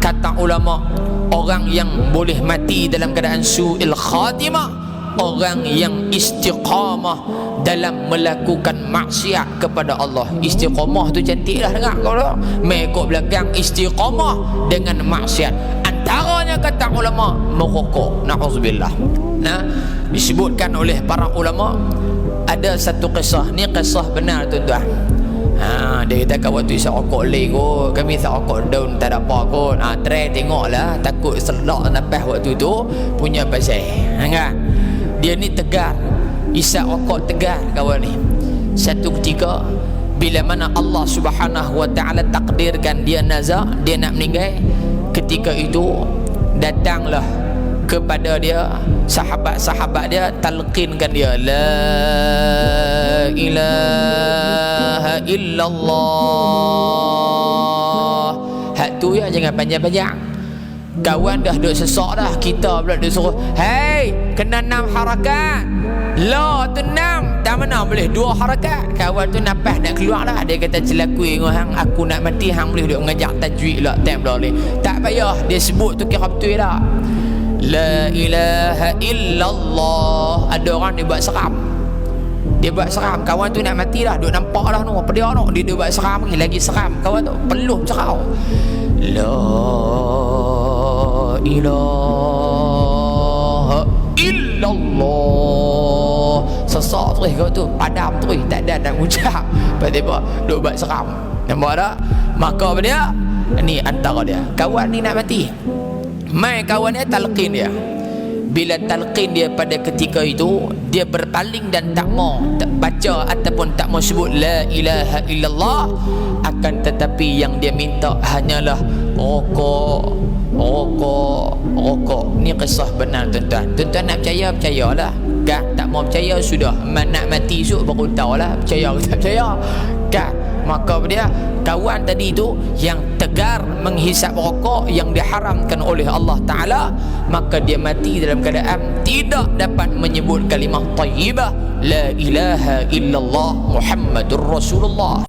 kata ulama orang yang boleh mati dalam keadaan su'il khatimah orang yang istiqamah dalam melakukan maksiat kepada Allah. Istiqamah tu cantik lah dengar kau mekok belakang istiqamah dengan maksiat. Antaranya kata ulama merokok. Na'udzubillah. Nah disebutkan oleh para ulama ada satu kisah. Ni kisah benar tuan-tuan Ha, dia kata kat waktu isyak rokok leh kot. Kami isyak rokok daun tak ada apa kot. Ha, Try tengok lah Takut selak nafas waktu tu Punya pasal. Ha, kan? Dia ni tegar. Isyak rokok tegar kawan ni. Satu ketika Bila mana Allah subhanahu wa ta'ala takdirkan dia nazak Dia nak meninggal Ketika itu Datanglah kepada dia sahabat-sahabat dia talqinkan dia. La ilaha illallah. Hak tu ya jangan panjang-panjang. Kawan dah duduk sesak dah kita pula duduk suruh hei kena enam harakat. La tu enam. Tak mana boleh dua harakat. Kawan tu napas nak keluar dah. Dia kata celakui hang aku nak mati hang boleh duduk mengajak tajwid lah time boleh. Tak payah dia sebut tu kira betul dah. La ilaha illallah. Ada orang dia buat seram Dia buat seram. Kawan tu nak mati dah Duk nampak dah tu. Apa dia tu Dia, dia buat seram lagi Lagi seram. Kawan tu Peluh cerau. La ilaha illallah. Sesak terus kau tu. Padam terus. Tak ada nak ucap. Tiba-tiba Duk buat seram. Nampak tak? Maka apa dia? Ni antara dia. Kawan ni nak mati. Mai kawan dia talqin dia Bila talqin dia pada ketika itu Dia berpaling dan tak mau tak baca ataupun tak mau sebut La ilaha illallah Akan tetapi yang dia minta hanyalah Rokok Rokok Rokok. Ni kisah benar tuan-tuan. Tuan-tuan nak percaya percayalah. Kan tak mau percaya sudah. Nak mati esok baru tahu lah Percaya ke tak percaya? Kan maka dia? Kawan tadi itu yang tegar menghisap rokok yang diharamkan oleh Allah Ta'ala maka dia mati dalam keadaan tidak dapat menyebut kalimah tayyibah. La ilaha illallah Muhammadur Rasulullah